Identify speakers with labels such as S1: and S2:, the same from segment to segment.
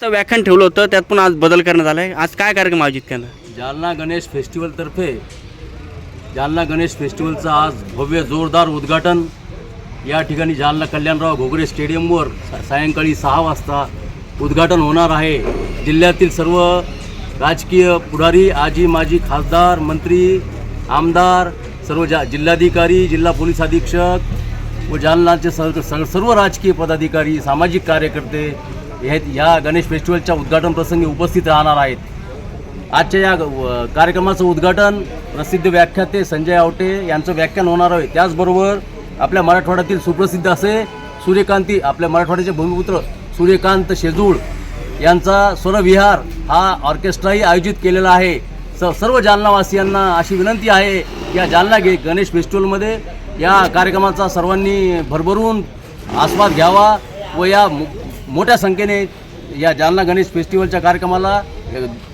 S1: तर व्याख्यान ठेवलं होतं त्यात पण आज बदल करण्यात आला आहे आज काय कार्यक्रम आयोजित करणार
S2: जालना गणेश फेस्टिवलतर्फे जालना गणेश फेस्टिवलचं आज भव्य जोरदार उद्घाटन. या ठिकाणी जालना कल्याणराव घोगरे स्टेडियमवर सायंकाळी सहा वाजता उद्घाटन होणार आहे. जिल्ह्यातील सर्व राजकीय पुढारी आजी माजी खासदार मंत्री आमदार सर्व जा जिल्हाधिकारी जिल्हा पोलीस अधीक्षक व जालनाचे सर्व- सर्व राजकीय पदाधिकारी सामाजिक कार्यकर्ते हे या गणेश फेस्टिवलच्या उद्घाटन प्रसंगी उपस्थित राहणार आहेत. आजच्या या कार्यक्रमाचं उद्घाटन प्रसिद्ध व्याख्याते संजय आवटे यांचं व्याख्यान होणार आहे. त्याचबरोबर आपल्या मराठवाड्यातील सुप्रसिद्ध असे सूर्यकांती आपल्या मराठवाड्याचे भूमिपुत्र सूर्यकांत शेजूळ यांचा स्वरविहार हा ऑर्केस्ट्राही आयोजित केलेला आहे. स सर्व जालनावासियांना अशी विनंती आहे की या जालना गे गणेश फेस्टिवलमध्ये या कार्यक्रमाचा सर्वांनी भरभरून आस्वाद घ्यावा व या मोठ्या संख्येने या जालना गणेश फेस्टिवलच्या कार्यक्रमाला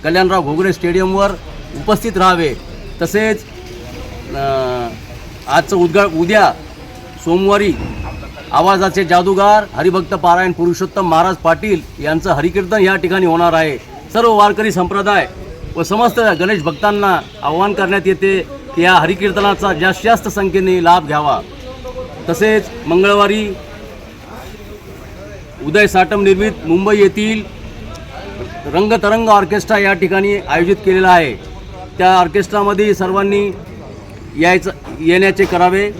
S2: कल्याणराव घोगरे स्टेडियमवर उपस्थित राहावे. तसेच आजचं उद्घा उद्या सोमवारी आवाजाचे जादूगार हरिभक्त पारायण पुरुषोत्तम महाराज पाटील यांचं हरिकीर्तन या ठिकाणी होणार आहे. सर्व वारकरी संप्रदाय व समस्त गणेश भक्तांना आवाहन करण्यात येते की या हरिकीर्तनाचा जास्त जास्त संख्येने लाभ घ्यावा. तसेच मंगळवारी उदय साटम निर्मित मुंबई येथील रंगतरंग ऑर्केस्ट्रा या ठिकाणी आयोजित केलेला आहे. त्या ऑर्केस्ट्रामध्ये सर्वांनी यायचं येण्याचे करावे.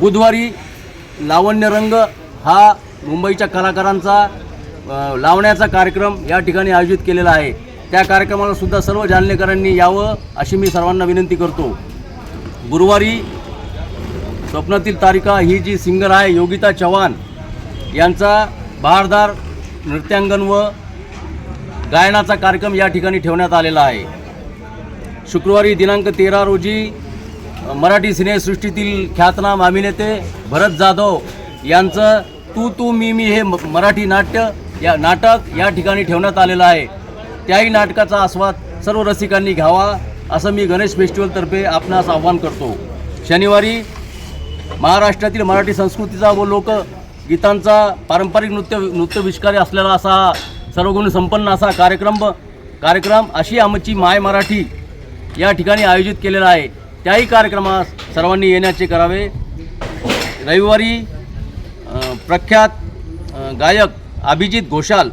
S2: बुधवारी लावण्यरंग हा मुंबईच्या कलाकारांचा लावण्याचा कार्यक्रम या ठिकाणी आयोजित केलेला आहे. त्या कार्यक्रमाला सुद्धा सर्व जालनेकरांनी यावं अशी मी सर्वांना विनंती करतो. गुरुवारी स्वप्नातील तारिका ही जी सिंगर आहे योगिता चव्हाण यांचा बहारदार नृत्यांगण व गायनाचा कार्यक्रम या ठिकाणी ठेवण्यात आलेला आहे. शुक्रवारी दिनांक तेरा रोजी मराठी सिनेसृष्टीतील ख्यातनाम अभिनेते भरत जाधव यांचं तू तू मी मी हे म- मराठी नाट्य या नाटक या ठिकाणी ठेवण्यात आलेलं आहे. त्याही नाटकाचा आस्वाद सर्व रसिकांनी घ्यावा असं मी गणेश फेस्टिवलतर्फे आपणास आव्हान करतो. शनिवारी महाराष्ट्रातील मराठी संस्कृतीचा व लोक गीतांचा पारंपरिक नृत्य नृत्यविष्कारी असलेला असा सर्वगुण संपन्न असा कार्यक्रम कार्यक्रम अशी आमची माय मराठी या ठिकाणी आयोजित केलेला आहे. त्याही कार्यक्रमास सर्वांनी येण्याचे करावे. रविवारी प्रख्यात गायक अभिजित घोषाल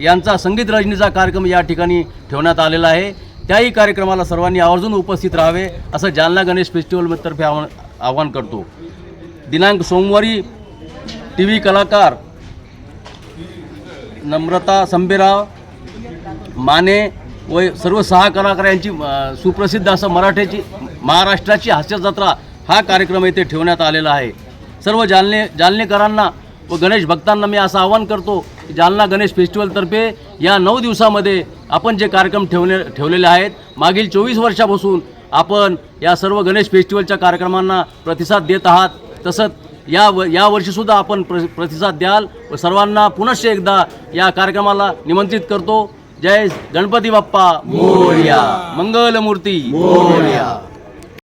S2: यांचा संगीत रजनीचा कार्यक्रम या ठिकाणी ठेवण्यात आलेला आहे. त्याही कार्यक्रमाला सर्वांनी आवर्जून उपस्थित राहावे असं जालना गणेश फेस्टिवलतर्फे आव्हान आवाहन करतो. दिनांक सोमवारी टी व्ही कलाकार नम्रता संबेराव माने व सर्व सहा कलाकार यांची सुप्रसिद्ध असं मराठीची महाराष्ट्राची हास्यजत्रा हा कार्यक्रम येथे ठेवण्यात आलेला आहे. सर्व जालने जालनेकरांना व गणेश भक्तांना मी असं आवाहन करतो की जालना गणेश फेस्टिवलतर्फे या नऊ दिवसामध्ये आपण जे कार्यक्रम ठेवले ठेवलेले आहेत मागील चोवीस वर्षापासून आपण या सर्व गणेश फेस्टिवलच्या कार्यक्रमांना प्रतिसाद देत आहात. तसंच या व यावर्षीसुद्धा आपण प्र प्रतिसाद द्याल. व सर्वांना पुनश्च एकदा या कार्यक्रमाला निमंत्रित करतो. जय गणपती बाप्पा. मोर्या. मंगलमूर्ती. मोर्या.